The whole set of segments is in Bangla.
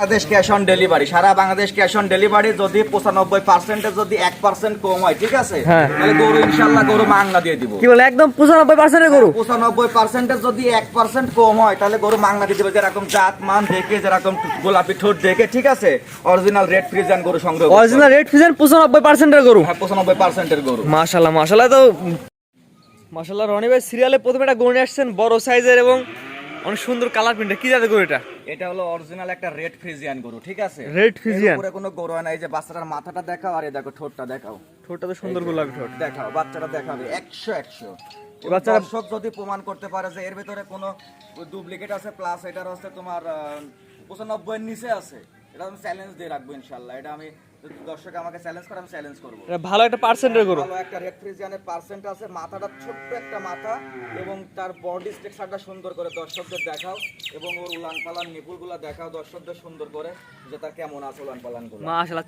বাংলাদেশ ক্যাশ অন ডেলিভারি সারা বাংলাদেশ ক্যাশ অন ডেলিভারি যদি পঁচানব্বই পার্সেন্টের যদি এক পার্সেন্ট কম হয় ঠিক আছে? হ্যাঁ। তাহলে গরু ইনশাল্লাহ গরু মাংনা দিয়ে দিব। কি বলে একদম পঁচানব্বই পার্সেন্টের গরু? পঁচানব্বই পার্সেন্টের যদি এক পার্সেন্ট কম হয় তাহলে গরু মাংনা দিয়ে দেবে। যেরকম জাত মান দেখে যেরকম গোলাপি ঠোঁট দেখে ঠিক আছে? অরিজিনাল রেড ফ্রিজান গরু সংগ্রহ অরিজিনাল রেড ফিজেন পঁচানব্বই পার্সেন্টের গরু। হ্যাঁ পঁচানব্বই পার্সেন্টের গরু। মাশাল্লাহ মাশাল্লাহ তো মাশাল্লাহ রনি ভাই সিরিয়ালে প্রথমে একটা গরু নিয়ে আসছেন বড় সাইজের এবং অনেক সুন্দর কালার প্রিন্টের কি জাতের গরু এটা? এটা হলো অরিজিনাল একটা রেড ফ্রিজিয়ান গরু ঠিক আছে? Friesian? এর উপরে কোনো গরু না এই যে বাচ্চাটার মাথাটা দেখাও আর এই দেখো ঠোঁটটা দেখাও। ঠোঁটটা তো সুন্দর গোলাপি ঠোঁট। দেখাও বাচ্চাটা দেখাবে একশো একশো। এই বাচ্চাটা- দর্শক যদি প্রমাণ করতে পারে যে এর ভিতরে কোনো ডুপ্লিকেট আছে প্লাস এটার হচ্ছে তোমার পঁচানব্বই এর নিচে আছে এটা আমি চ্যালেঞ্জ দিয়ে রাখব ইনশাল্লাহ। এটা আমি দর্শক আমাকে চ্যালেঞ্জ করে আমি চ্যালেঞ্জ করব। ভালো একটা পার্সেন্টের গরু ভালো একটা রেড পার্সেন্ট আছে মাথাটা ছোট্ট একটা মাথা এবং তার বডি স্ট্রাকচারটা সুন্দর করে দর্শকদের দেখাও এবং ওর উলান পালান নিপুলগুলো দেখাও দর্শকদের সুন্দর করে যে তার কেমন আছে উলান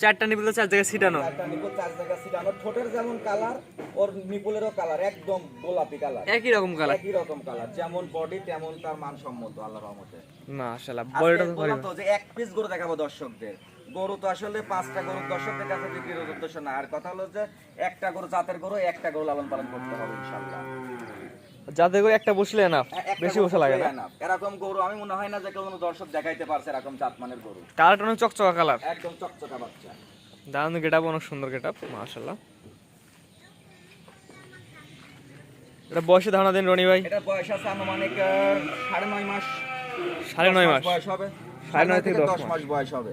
চারটা নিবিল চার জায়গায় ছিটানো। একটা নিপুল চার জায়গা ছিটানো। ঠোঁটের যেমন কালার ওর নিপুলেরও কালার একদম গোলাপি কালার একই রকম কালার একই রকম কালার যেমন বডি তেমন তার মানসম্মত আল্লাহর রহমতে। বডিটা তো যে এক পিস গরু দেখাবো দর্শকদের। গরু তো আসলে পাঁচটা গরু দর্শকদের কাছে বিক্রির উদ্দেশ্য না। আর কথা হলো যে একটা গরু জাতের গরু একটা গরু লালন পালন করতে হবে ইনশাল্লাহ যাতে করে একটা বসলে না বেশি গরু বসে লাগে না? এরকম গরু আমি মনে হয় না যে কোনো দর্শক দেখাইতে পারছে এরকম জাতমানের গরু। কালারটা অনেক চকচকা কালার। একদম চকচকা বাচ্চা। দারুণ অনেক সুন্দর মাশাল্লাহ এটা বয়সে ধারণা দিন রনি ভাই। এটা বয়স আছে আনুমানিক সাড়ে নয় মাস। সাড়ে নয় মাস বয়স হবে। সাড়ে নয় থেকে দশ মাস বয়স হবে।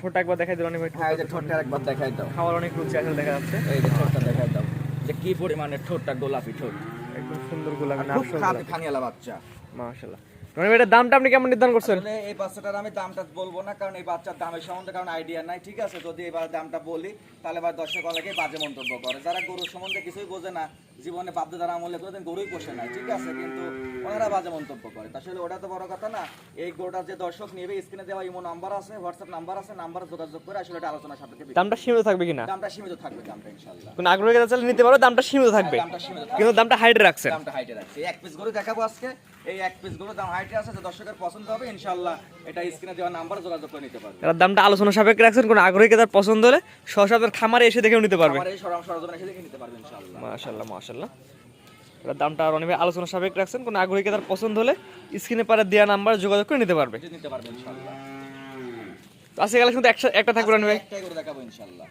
ঠোঁট একবার দেখাই হ্যাঁ এই যে ঠোঁটটা একবার দেখাই দাও। খাওয়ার অনেক রুচি আসলে দেখা যাচ্ছে। এই যে ঠোঁটটা দেখাই দাও। যে কি পরিমাণে ঠোঁটটা গোলাপি ঠোঁট। একদম সুন্দর গোলাপি খুব খাপি খানিয়ালা বাচ্চা। মাশাল্লাহ রনি এটার দামটা আপনি কেমন নির্ধারণ করছেন? আসলে এই বাচ্চাটার আমি দামটা বলব না কারণ এই বাচ্চার দামের সম্বন্ধে কারণ আইডিয়া নাই ঠিক আছে? যদি এবার দামটা বলি তাহলে এবার দর্শক অনেকে বাজে মন্তব্য করে। যারা গরুর সম্বন্ধে কিছুই বোঝে না জীবনে বাপদা দ্বারা আমলে করে গরুই পোষে না ঠিক আছে? কিন্তু ওনারা বাজে মন্তব্য করে। আসলে ওটা তো বড় কথা না। এই গরুটা যে দর্শক নেবে স্ক্রিনে দেওয়া ইমো নাম্বার আছে হোয়াটসঅ্যাপ নাম্বার আছে নাম্বার যোগাযোগ করে আসলে এটা আলোচনা সাপেক্ষে দামটা সীমিত থাকবে কিনা? দামটা সীমিত থাকবে দামটা ইনশাল্লাহ কোন আগ্রহী চাইলে নিতে পারো দামটা সীমিত থাকবে। দামটা সীমিত কিন্তু দামটা হাইটে রাখছেন। দামটা হাইটে রাখছি। এক পিস গরু দেখাবো আজকে। এই এক পিস গরু দাম হাইটে আছে যে দর্শকের পছন্দ হবে ইনশাল্লাহ এটা স্ক্রিনে দেওয়া নাম্বার যোগাযোগ করে নিতে পারবে। এটার দামটা আলোচনা সাপেক্ষে রাখছেন কোন আগ্রহী কেতার পছন্দ হলে সহসা আপনার খামারে এসে দেখেও নিতে পারবে। আমার এই সরম সরজমিনে এসে দেখে নিতে পারবে ইনশাল্লাহ মাশাল্লাহ মাশাল্লাহ এটার দামটা আর অনেক আলোচনা সাবেক রাখছেন কোনো আগ্রহীকে তার পছন্দ হলে স্ক্রিনে পারে দেওয়া নাম্বার যোগাযোগ করে নিতে পারবে। নিতে পারবে ইনশাল্লাহ তো আজকে গেলে কিন্তু একটা থাকবে রনি ভাই। দেখাবো ইনশাল্লাহ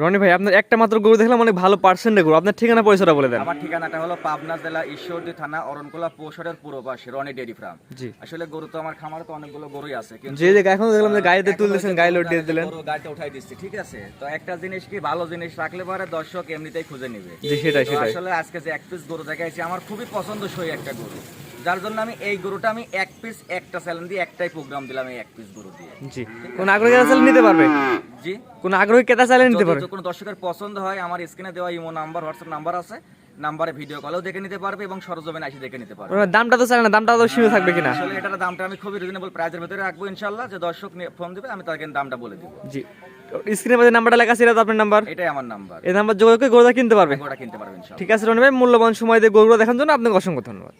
রনি ভাই আপনার একটা মাত্র গরু দেখলাম অনেক ভালো পার্সেন্টে গরু। আপনার ঠিকানা পয়সাটা বলে দেন। আমার ঠিকানাটা হলো পাবনা জেলা ঈশ্বরদী থানা অরণকোলা পৌষরের পূর্ব পাশে রনি ডেরি ফার্ম। জি। আসলে গরু তো আমার খামারে তো অনেকগুলো গরুই আছে কিন্তু যে যে এখন দেখলাম যে গাড়িতে তুলতেছেন গাড়ি লোড দিয়ে দিলেন। গরু গাড়িতে উঠাই দিচ্ছি ঠিক আছে? তো একটা জিনিস কি ভালো জিনিস রাখলে পরে দর্শক এমনিতেই খুঁজে নেবে। জি সেটাই সেটাই। আসলে আজকে যে এক পিস গরু দেখাইছি আমার খুবই পছন্দসই একটা গরু। যার জন্য আমি এই গরুটা আমি এক পিস একটা চ্যালেঞ্জ দিয়ে একটাই প্রোগ্রাম দিলাম এই এক পিস গরু দিয়ে। জি। কোন আগ্রহী কেতা চাইলে নিতে পারবে? জি। কোন আগ্রহী কেতা চাইলে নিতে পারবে? কোনো দর্শকের পছন্দ হয় আমার স্ক্রিনে দেওয়া ইমো নাম্বার হোয়াটসঅ্যাপ নাম্বার আছে। নাম্বারে ভিডিও কলেও দেখে নিতে পারবে এবং সরজমিনে এসে দেখে নিতে পারবে। দামটা তো চাই না দামটা তো সীমিত থাকবে কিনা? আসলে এটার দামটা আমি খুবই রিজনেবল প্রাইসের ভিতরে রাখব ইনশাল্লাহ যে দর্শক ফোন দিবে আমি তাকে দামটা বলে দিব। জি। স্ক্রিনে মধ্যে নাম্বারটা লেখা ছিল আপনার নাম্বার? এটাই আমার নাম্বার। এই নাম্বার যোগাযোগ করে গরুটা কিনতে পারবে? গরুটা কিনতে পারবে ইনশাল্লাহ ঠিক আছে রনি ভাই মূল্যবান সময় দিয়ে গরুটা দেখার জন্য আপনাকে অসংখ্য ধন্যবাদ।